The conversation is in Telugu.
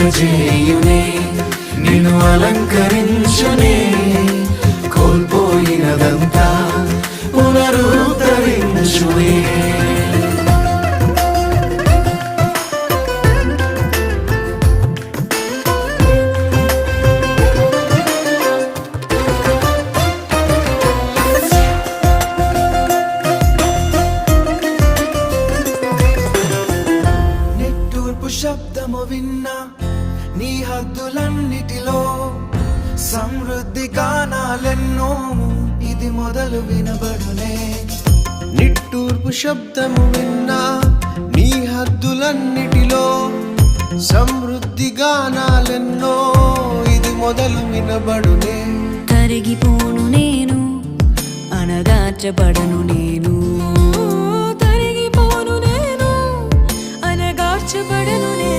వికసింపజేయునే నిన్ను అలంకరించునే. కోల్పోయినదంతా పునరుద్ధరించునే. శబ్దము విన్నా నీ హద్దులన్నిటిలో సమృద్ధి గానాలెన్నో ఇది మొదలు వినబడునే. నిట్టూర్పు శబ్దము విన్నా నీ హద్దులన్నిటిలో సమృద్ధి గానాలెన్నో ఇది మొదలు వినబడునే. కరిగిపోను నేను అనగార్చబడను నేను.